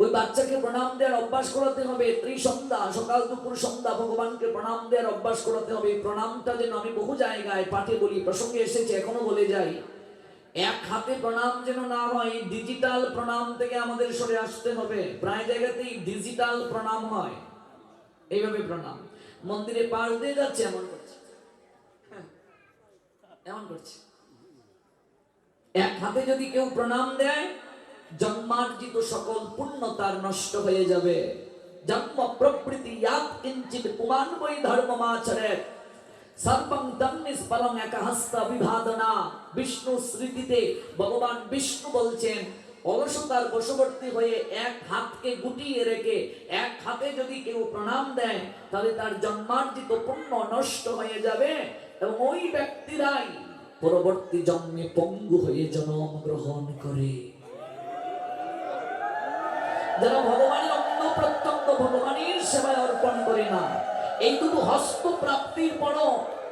ওই বাচ্চাকে প্রণাম দেওয়ার অভ্যাস করাতে হবে ত্রিসন্ধ্যা সকাল দুপুর সন্ধ্যা ভগবানকে প্রণাম দেওয়ার অভ্যাস করাতে হবে। প্রণামটা যেন আমি বহু জায়গায় পাঠে বলি প্রসঙ্গে এসেছে এখনও বলে যাই। এক হাতে প্রণাম যেন না হয় ডিজিটাল প্রণাম থেকে আমাদের সরে আসতে হবে। প্রায় জায়গাতেই ডিজিটাল প্রণাম হয়। এইভাবে প্রণাম। মন্দিরে পাশ দিয়ে যাচ্ছে এমন করছে। হ্যাঁ, এমন করছে। এক হাতে যদি কেউ প্রণাম দেয় জন্মার্জিত সকল পুণ্য তার নষ্ট হয়ে যাবে। জন্ম প্রকৃতি কিঞ্চিত বিষ্ণু স্মৃতিতে ভগবান বিষ্ণু বলছেন বশবর্তী হয়ে এক হাতকে গুটিয়ে রেখে, এক হাতে যদি কেউ প্রণাম দেয়, তাহলে তার জন্মার্জিত পুণ্য নষ্ট হয়ে যাবে এবং ওই ব্যক্তিরাই পরবর্তী জন্মে পঙ্গু হয়ে জন্ম গ্রহণ করে। যারা ভগবানের অঙ্গ প্রত্যঙ্গ ভগবানের সেবায় অর্পণ করে না। এইটুকু হস্ত প্রাপ্তির পর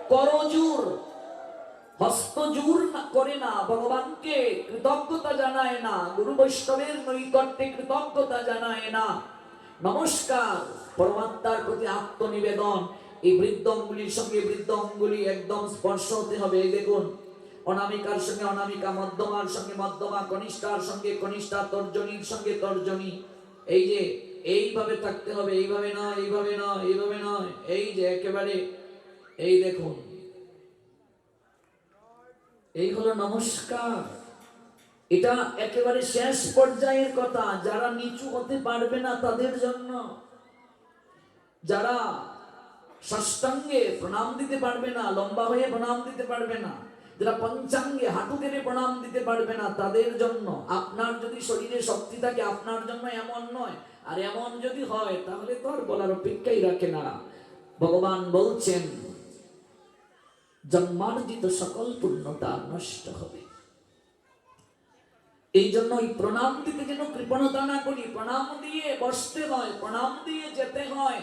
করজুর, হস্তজুর না- করে না, ভগবানকে কৃতজ্ঞতা জানায় না, গুরু বৈষ্ণবের নৈকট্যে কৃতজ্ঞতা জানায় না। নমস্কার, পরমাত্মার প্রতি আত্মনিবেদন। এই বৃদ্ধ অঙ্গুলির সঙ্গে বৃদ্ধ অঙ্গুলি একদম স্পর্শ হতে হবে। এই দেখুন, অনামিকার সঙ্গে অনামিকা, মধ্যমার সঙ্গে মধ্যমা, কনিষ্ঠার সঙ্গে কনিষ্ঠা, তর্জনীর সঙ্গে তর্জনী। এই যে এইভাবে থাকতে হবে, এইভাবে নয় এইভাবে নয় এইভাবে নয়, এই যে একেবারে, এই দেখুন। এই হলো নমস্কার। এটা একেবারে শেষ পর্যায়ের কথা। যারা নিচু হতে পারবে না তাদের জন্য, যারা ষষ্ঠাঙ্গে প্রণাম দিতে পারবে না, লম্বা হয়ে প্রণাম দিতে পারবে না যারা পঞ্চাঙ্গে হাঁটু কেটে প্রণাম দিতে পারবে না, তাদের জন্য, আপনার যদি শরীরে শক্তি থাকে, আপনার জন্য এমন নয়। আর এমন যদি হয়, তাহলে তো আর বলার অপেক্ষাই রাখে না। ভগবান বলছেন, জন্মার্জিত সকল পূর্ণতা নষ্ট হবে। এই জন্য এই প্রণাম দিতে যেন কৃপণতা না করি, প্রণাম দিয়ে বসতে হয়, প্রণাম দিয়ে যেতে হয়।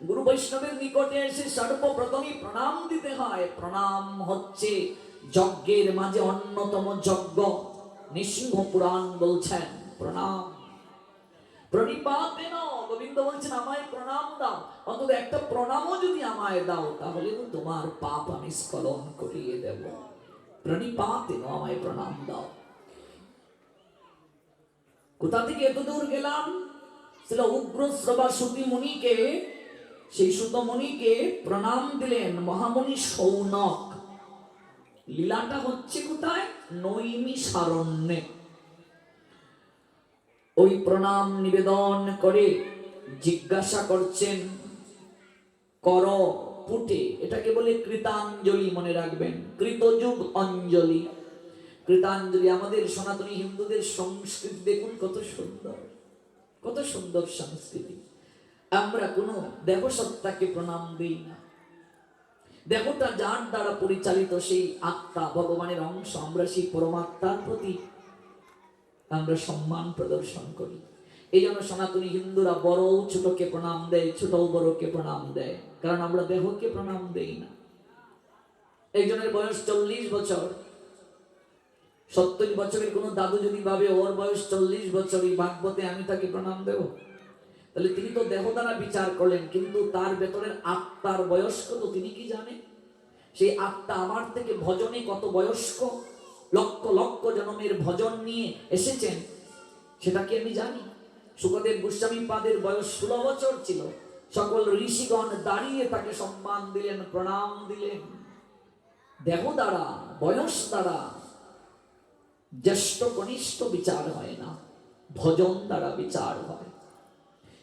গুরু বৈষ্ণবের নিকটে এসে সর্বপ্রথমই প্রণাম দিতে হয় প্রণাম হচ্ছে যজ্ঞের মাঝে অন্যতম যজ্ঞ নৃসিংহ পুরাণ বলছেন প্রণাম গোবিন্দ বলছেন আমায় প্রণাম দাও অন্তত একটা প্রণামও যদি আমায় দাও তাহলে তোমার পাপ আমি স্খলন করিয়ে দেব প্রণিপাতেন আমায় প্রণাম দাও কোথা থেকে এত গেলাম ছিল উগ্র শ্রবা সুতি মুনিকে সেই সুত মুনিকে প্রণাম দিলেন মহামণি সৌনক। লীলাটা হচ্ছে কোথায়? নৈমি সারণ্যে। ওই প্রণাম নিবেদন করে জিজ্ঞাসা করছেন, কর, পুটে। এটাকে বলে কৃতাঞ্জলি মনে রাখবেন, কৃতযুগ অঞ্জলি। কৃতাঞ্জলি আমাদের সনাতনী হিন্দুদের সংস্কৃতি, দেখুন কত সুন্দর কত সুন্দর সংস্কৃতি। আমরা কোনো দেবসত্তাকে প্রণাম দিই না। দেবতা যার দ্বারা পরিচালিত সেই আত্মা, ভগবানের অংশ, আমরা সেই পরমাত্মার প্রতি আমরা সম্মান প্রদর্শন করি। এই জন্য সনাতনী হিন্দুরা বড় ছোটকে প্রণাম দেয়, ছোট বড়কে প্রণাম দেয়, কারণ আমরা দেহকে প্রণাম দেই না। একজনের বয়স চল্লিশ বছর, সত্তর বছরের কোনো দাদু যদি ভাবে ওর বয়স চল্লিশ বছর, এই ভাগবতে আমি তাকে প্রণাম দেব? তাহলে তিনি তো দেহ দ্বারা বিচার করলেন, কিন্তু তার ভেতরের আত্মার বয়স্ক কত তিনি কি জানেন সেই আত্মা আমার থেকে ভজনে কত বয়স্ক? লক্ষ লক্ষ জনমের ভজন নিয়ে এসেছেন, সেটা কি আমি জানি? সুখদেব গোস্বামী পাদের বয়স ষোলো বছর ছিল। সকল ঋষিগণ দাঁড়িয়ে তাকে সম্মান দিলেন, প্রণাম দিলেন। দেহ দ্বারা, বয়স দ্বারা জ্যেষ্ঠ কনিষ্ঠ বিচার হয় না, ভজন দ্বারা বিচার হয়।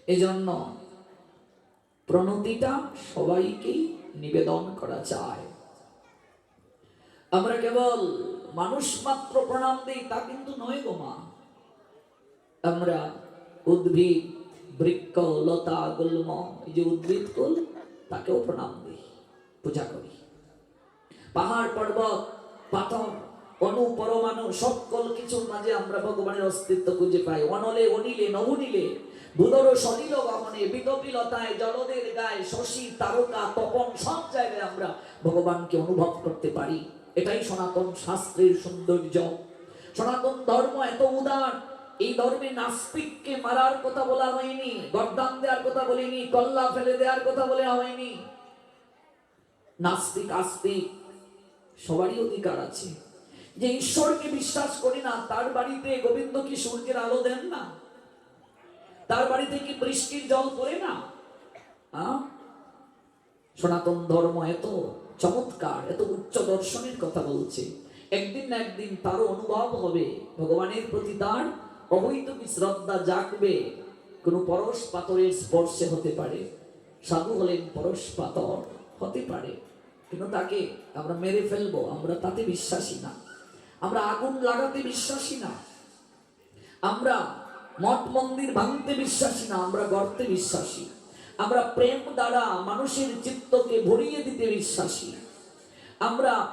এজন্য প্রণতিটা সবাইকেই নিবেদন করা চায় আমরা কেবল মানুষ মাত্র প্রণাম দিই, তা কিন্তু নয় গো মা। আমরা উদ্ভিদ, বৃক্ষ, লতা, গুল্ম, এই যে উদ্ভিদ কুল, তাকেও প্রণাম দিই, পূজা করি। পাহাড়, পর্বত, পাথর, অনু, পরমাণু, সকল কিছুর মাঝে আমরা ভগবানের অস্তিত্ব খুঁজে পাই। অনলে, অনিলে, নবনীলে ভূদর সলিল গহনে বিতপিলতায় জলদের গায়ে শশী, তারকা, তপন, সব জায়গায় আমরা ভগবানকে অনুভব করতে পারি। এটাই সনাতন শাস্ত্রের সৌন্দর্য। সনাতন ধর্ম এত উদার, এই ধর্মে নাস্তিককে মারার কথা বলা হয়নি, গর্দান দেওয়ার কথা বলিনি, কল্লা ফেলে দেওয়ার কথা বলা হয়নি। নাস্তিক, আস্তিক, সবারই অধিকার আছে। যে ঈশ্বরকে বিশ্বাস করি না, তার বাড়িতে গোবিন্দ কি সূর্যের আলো দেন না। তার বাড়িতে কি বৃষ্টির জল পড়ে না? সনাতন ধর্ম এত চমৎকার, এত উচ্চ দর্শনের কথা বলছে। একদিন না একদিন তারও অনুভব হবে। ভগবানের প্রতি তার অবৈধ কি শ্রদ্ধা জাগবে। কোনো পরশ পাথরের স্পর্শে হতে পারে। সাধু হলেন পরশ পাথর, হতে পারে। কিন্তু তাকে আমরা মেরে ফেলব, আমরা তাতে বিশ্বাসী না। আমরা আগুন লাগাতে বিশ্বাসী না। আমরা মঠ মন্দির ভাঙতে বিশ্বাসী না, আমরা গর্তে বিশ্বাসী। আমরা প্রেম দ্বারা মানুষের চিত্তকে ভরিয়ে দিতে বিশ্বাসী। আমরা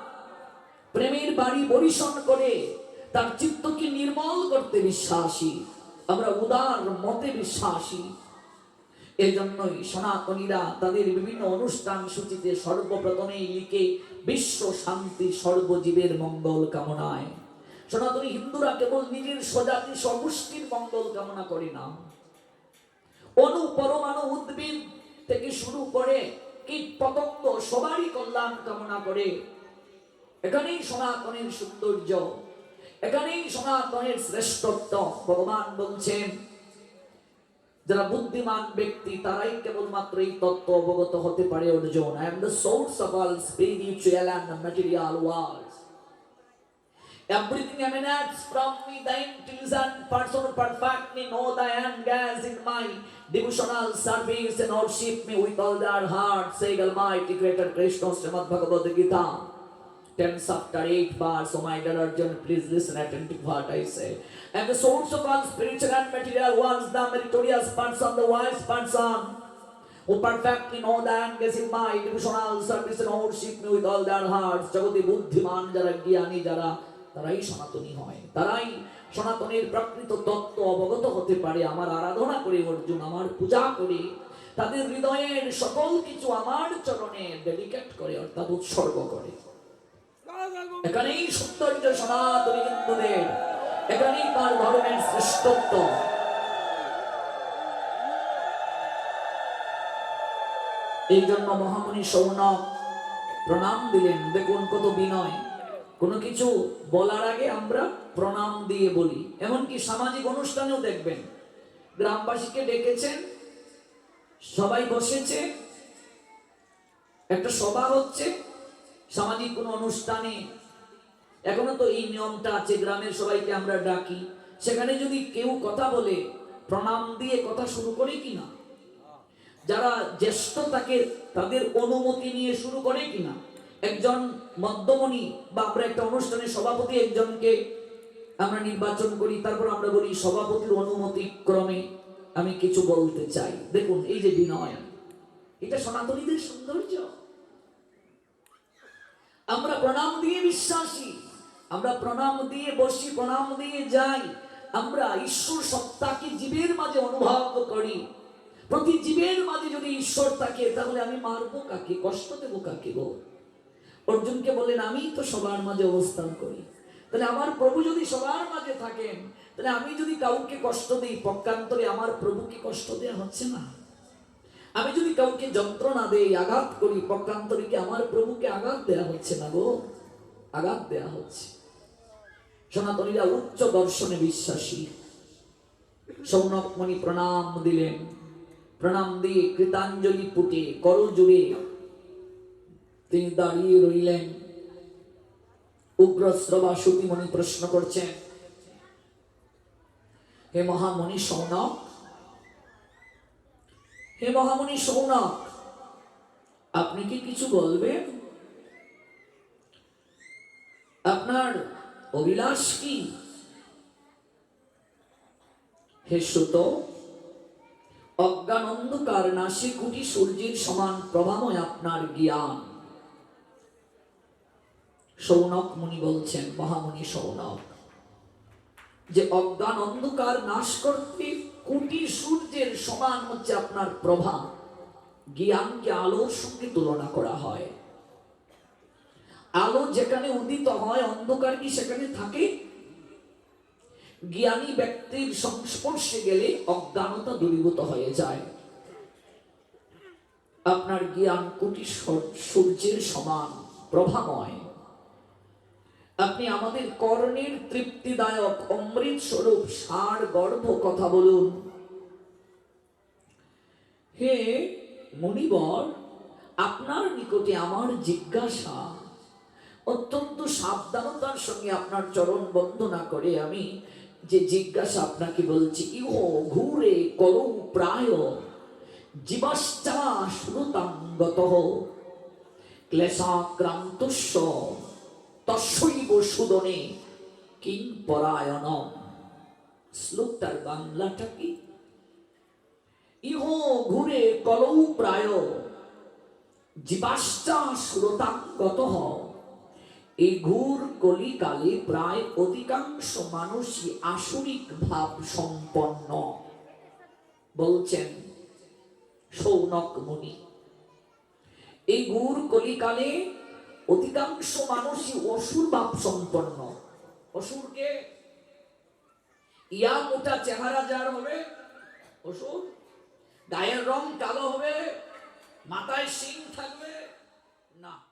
প্রেমের বাড়ি পরিশন করে তার চিত্তকে নির্মল করতে বিশ্বাসী। আমরা উদার মতে বিশ্বাসী। এই জন্যই সনাতনীরা তাদের বিভিন্ন অনুষ্ঠান সূচিতে সর্বপ্রথমেই লিখে বিশ্ব শান্তি সর্বজীবের মঙ্গল কামনায়। সনাতনী হিন্দুরা কেবল নিজের স্বজাতি সমষ্টির মঙ্গল কামনা করে না। অনু পরমাণু উদ্ভিদ থেকে শুরু করে কীট পতঙ্গ সবারই কল্যাণ কামনা করে। এখানেই সনাতনের সৌন্দর্য, এখানেই সনাতনের শ্রেষ্ঠত্ব। ভগবান বলছেন, যারা বুদ্ধিমান ব্যক্তি, তারাই কেবলমাত্র এই তত্ত্ব অবগত হতে পারে Arjun. I am the source of all spiritual and material worlds Everything emanates from me, the tills and perfect perfectly know the hand gas in my devotional service and worship me with all their heart, Say, Almighty Creator Krishna Srimad Bhagavad Gita. 10 chapter 8 bars. oh my dear Arjun, please listen attentive what I say. And the source of all spiritual and material ones, the meritorious person, the wise person, who perfectly know the angles in my devotional service and worship me with all their hearts. Jagati Buddhiman Jara Gyani Jara তারাই সনাতনী হয়। তারাই সনাতনের প্রকৃত তত্ত্ব অবগত হতে পারে। আমার আরাধনা করে অর্জুন, আমার পূজা করে, তাদের হৃদয়ের সকল কিছু আমার চরণে ডেডিকেট করে, অর্থাৎ উৎসর্গ করে। এখানেই সৌন্দর্য সনাতনী হিন্দুদের, এখানেই তার ধর্মের শ্রেষ্ঠত্ব। এই জন্য মহামণি সৌনক প্রণাম দিলেন। দেখুন কত বিনয়। কোনো কিছু বলার আগে আমরা প্রণাম দিয়ে বলি। এমনকি সামাজিক অনুষ্ঠানেও দেখবেন, গ্রামবাসীকে ডেকেছেন, সবাই বসেছে, একটা সভা হচ্ছে, সামাজিক কোনো অনুষ্ঠানে, এখনও তো এই নিয়মটা আছে, গ্রামের সবাইকে আমরা ডাকি। সেখানে যদি কেউ কথা বলে, প্রণাম দিয়ে কথা শুরু করে কিনা? যারা জ্যেষ্ঠ তাকে তাদের অনুমতি নিয়ে শুরু করে কিনা? একজন মধ্যমণি বা আমরা একটা অনুষ্ঠানের সভাপতি একজনকে আমরা নির্বাচন করি, তারপর আমরা বলি সভাপতির অনুমতি ক্রমে আমি কিছু বলতে চাই। দেখুন, এই যে বিনয়, এটা সনাতনীদের সৌন্দর্য। আমরা প্রণাম দিয়ে বিশ্বাসী, আমরা প্রণাম দিয়ে বসি, প্রণাম দিয়ে যাই। আমরা ঈশ্বর সত্তাকে জীবের মাঝে অনুভব করি। প্রতি জীবের মাঝে যদি ঈশ্বর থাকে, তাহলে আমি মারবো কাকে? কষ্ট দেবো কাকে গো? অর্জুনকে বললেন, আমি তো সবার মাঝে অবস্থান করি। তাহলে আমার প্রভু যদি সবার মাঝে থাকেন, তাহলে আমি যদি কাউকে কষ্ট দিই, পক্ষান্তরে আমার প্রভুকে কষ্ট দেওয়া হচ্ছে না। আমি যদি কাউকে যন্ত্রণা দেই, আঘাত করি, পক্ষান্তরে কি আমার প্রভুকে আঘাত দেয়া হচ্ছে না গো? আঘাত দেয়া হচ্ছে। সনাতনীরা উচ্চ দর্শনে বিশ্বাসী। সৌনকমণি প্রণাম দিলেন। প্রণাম দিয়ে কৃতাঞ্জলি পুটে কর জুড়ে তিনি দাঁড়িয়ে রইলেন। উগ্র শ্রবা সুতিমণি প্রশ্ন করছেন, হে মহামণি সৌনক, হে মহামণি সৌনক, আপনি কি কিছু বলবেন? আপনার অভিলাষ কি? হে সুত অজ্ঞান অন্ধকার নাশি কুটি সূর্যের সমান প্রভাময় আপনার জ্ঞান। সৌনক মুনি বলছেন, মহামুনি সৌনক, যে অজ্ঞান অন্ধকার নাশ করতে কোটি সূর্যের সমান হচ্ছে আপনার প্রভা জ্ঞানকে আলোর সঙ্গে তুলনা করা হয়। আলো যেখানে উদিত হয়, অন্ধকার কি সেখানে থাকে? জ্ঞানী ব্যক্তির সংস্পর্শে গেলে অজ্ঞানতা দূরীভূত হয়ে যায়। আপনার জ্ঞান কোটি সূর্যের সমান প্রভাময় আপনি আমাদের কর্ণের তৃপ্তিদায়ক অমৃত স্বরূপ সার গর্ভ কথা বলুন। হে মণিবর আপনার নিকটে আমার জিজ্ঞাসা। অত্যন্ত সাবধানতার সঙ্গে আপনার চরণ বন্দনা করে আমি যে জিজ্ঞাসা আপনাকে বলছি, ইহ ঘুরে করৌ প্রায়। জীবাশ্চা শ্রুতাঙ্গত ক্লেশাক্রান্তস্য তস্যৈব সুদনে কিং পরায়ণ শ্লোকটার বাংলাটা কি? ইহ ঘুরে কলৌ প্রায়, জীবাশ্চা শ্রোতাঙ্গত এই ঘুর কলিকালে প্রায় অধিকাংশ মানুষই আসরিক ভাব সম্পন্ন। বলছেন সৌনক মুনি এই ঘুর কলিকালে অধিকাংশ মানুষই অসুর ভাব সম্পন্ন। অসুরকে ইয়া মোটা চেহারা যার হবে, অসুর। গায়ের রং কালো হবে, মাথায় শিং থাকবে, না।